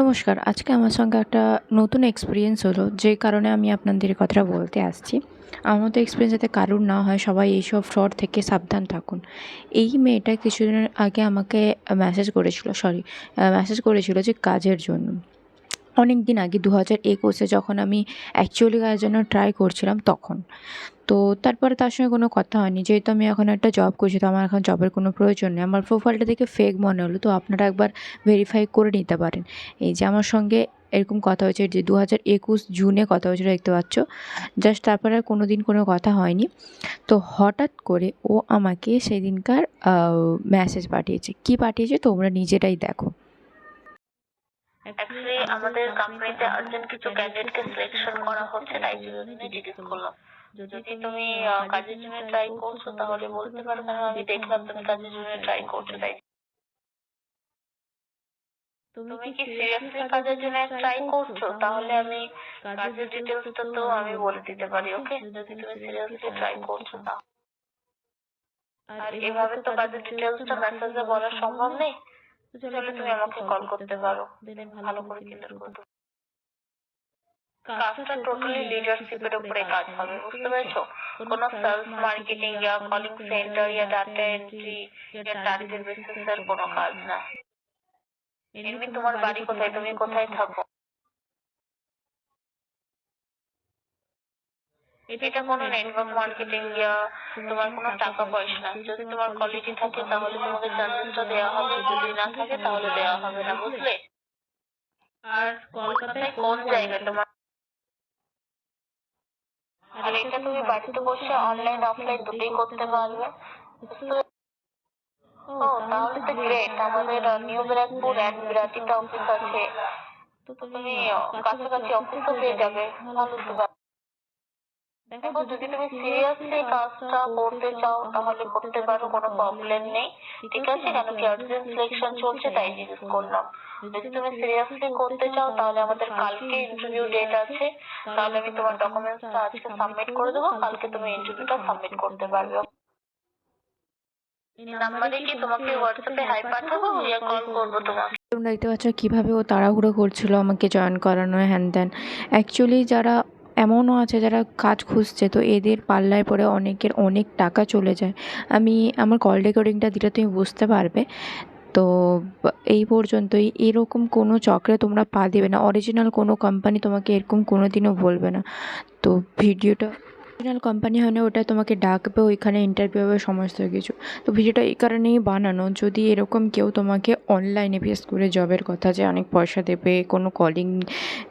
নমস্কার। আজকে আমার সঙ্গে একটা নতুন এক্সপিরিয়েন্স হলো, যে কারণে আমি আপনাদের কথাটা বলতে আসছি। আমার মতো এক্সপিরিয়েন্স যাতে কারুর না হয়, সবাই এইসব ফ্রড থেকে সাবধান থাকুন। এই মেয়েটা কিছুদিনের আগে আমাকে মেসেজ করেছিল সরি মেসেজ করেছিল যে কাজের জন্য। অনেক দিন আগে দু হাজার একুশে যখন আমি অ্যাকচুয়ালি কাজের জন্য ট্রাই করছিলাম, তখন। তো তারপরে তার সঙ্গে কোনো কথা হয়নি। যেহেতু আমি এখন একটা জব করছি, তো আমার এখন জবের কোনো প্রয়োজন নেই। আমার প্রোফাইলটা দেখে ফেক মনে হলো, তো আপনারা একবার ভেরিফাই করে নিতে পারেন। এই যে আমার সঙ্গে এরকম কথা হয়েছে, যে দু হাজার একুশ জুনে কথা হয়েছিল, দেখতে পাচ্ছ? জাস্ট তারপরে আর কোনো দিন কোনো কথা হয়নি। তো হঠাৎ করে ও আমাকে সেদিনকার মেসেজ পাঠিয়েছে। কী পাঠিয়েছে? তোমরা নিজেরাই দেখো। অ্যাকচুয়ালি আমাদের কোম্পানিতে আর্জেন্ট কিছু ক্যান্ডিডেটকে সিলেকশন করা হচ্ছে তাই জন্য জিজ্ঞেস করলাম। যদি তুমি কাজের জন্য ট্রাই করছ তাহলে বলতে পারো কারণ আমি দেখলাম তুমি কাজের জন্য ট্রাই করছ তাই তুমি কি সিরিয়াসলি কাজের জন্য ট্রাই করছ? তাহলে আমি কাজের ডিটেলসটা তো আমি বলে দিতে পারি ওকে? যদি তুমি সিরিয়াসলি ট্রাই করছ। তা আর এভাবে তো কাজের ডিটেলসটা মেসেজে বলা সম্ভব নেই। চলো তুমি আমাকে কল করতে পারো। ভালো করে ক্লিয়ার কাজটা টোটালি লিডারশিপের উপরে কাজ হবে বুঝতে পেরেছ? কোনো সেলস মার্কেটিং ইয়া কলিং সেন্টার ইয়া ডাটা এন্ট্রি ইয়া টার্গেট বেসিসের কোনো কাজ না। এমনি তোমার বাড়ি কোথায়? তুমি কোথায় থাকো? এটা কোনো নেটওয়ার্ক মার্কেটিং ইয়া তোমার কোনো টাকা পয়সা না। যদি তোমার কোয়ালিটি থাকে তাহলে তোমাকে চান্সেসটা দেওয়া হবে যদি না থাকে তাহলে দেওয়া হবে না বুঝলে? আর কলকাতায় কোন জায়গা তোমার? আর এটা তুমি বাড়িতে বসে অনলাইন অফলাইন দুটোই করতে পারবে। ও তাহলে তো গ্রেট আমাদের নিউ ব্যারাকপুর অ্যান্ড বিরাটিতে অফিস আছে। তো তুমি কাছাকাছি অফিসও পেয়ে যাবে। ভালো। দেখো যদি তুমি সিরিয়াসলি কাজটা করতে চাও তাহলে করতে পারো কোনো প্রবলেম নেই। ঠিক আছে? কেন কি আর্জেন্ট সিলেকশন চলছে তাই জিজ্ঞেস করলাম। যদি তুমি সিরিয়াসলি করতে চাও তাহলে আমাদের কালকে ইন্টারভিউ ডেট আছে। তাহলে আমি তোমার ডকুমেন্টসটা আজকে সাবমিট করে দেবো। কালকে তুমি ইন্টারভিউটা সাবমিট করতে পারবে। নাম্বারে কি তোমাকে হোয়াটসঅ্যাপে হাই পাঠাবো? ইয়া কল করব তোমাকে। তোমরা দেখতে পাচ্ছ কীভাবে ও তাড়াহুড়ো করছিল আমাকে জয়েন করানো হ্যান ত্যান অ্যাকচুয়ালি যারা এমনও আছে যারা কাজ খুঁজছে, তো এদের পাল্লায় পড়ে অনেকের অনেক টাকা চলে যায়। আমি, আমার কল রেকর্ডিংটা দিলে তুমি বুঝতে পারবে। তো এই পর্যন্তই। এরকম কোনো চক্রে তোমরা পা দেবে না। অরিজিনাল কোনো কোম্পানি তোমাকে এরকম কোনো দিনও বলবে না। তো ভিডিওটা অরিজিনাল কোম্পানি হলে ওটা তোমাকে ডাকবে, ওইখানে ইন্টারভিউ হবে, সমস্ত কিছু। তো ভিডিওটা এই কারণেই বানানো, যদি এরকম কেউ তোমাকে অনলাইনে বেস করে জবের কথা যে অনেক পয়সা দেবে, কোনো কলিং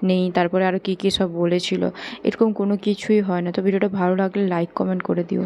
নেই, তারপরে আরও কী কী সব বলেছিল, এরকম কোনো কিছুই হয় না। তো ভিডিওটা ভালো লাগলে লাইক কমেন্ট করে দিও।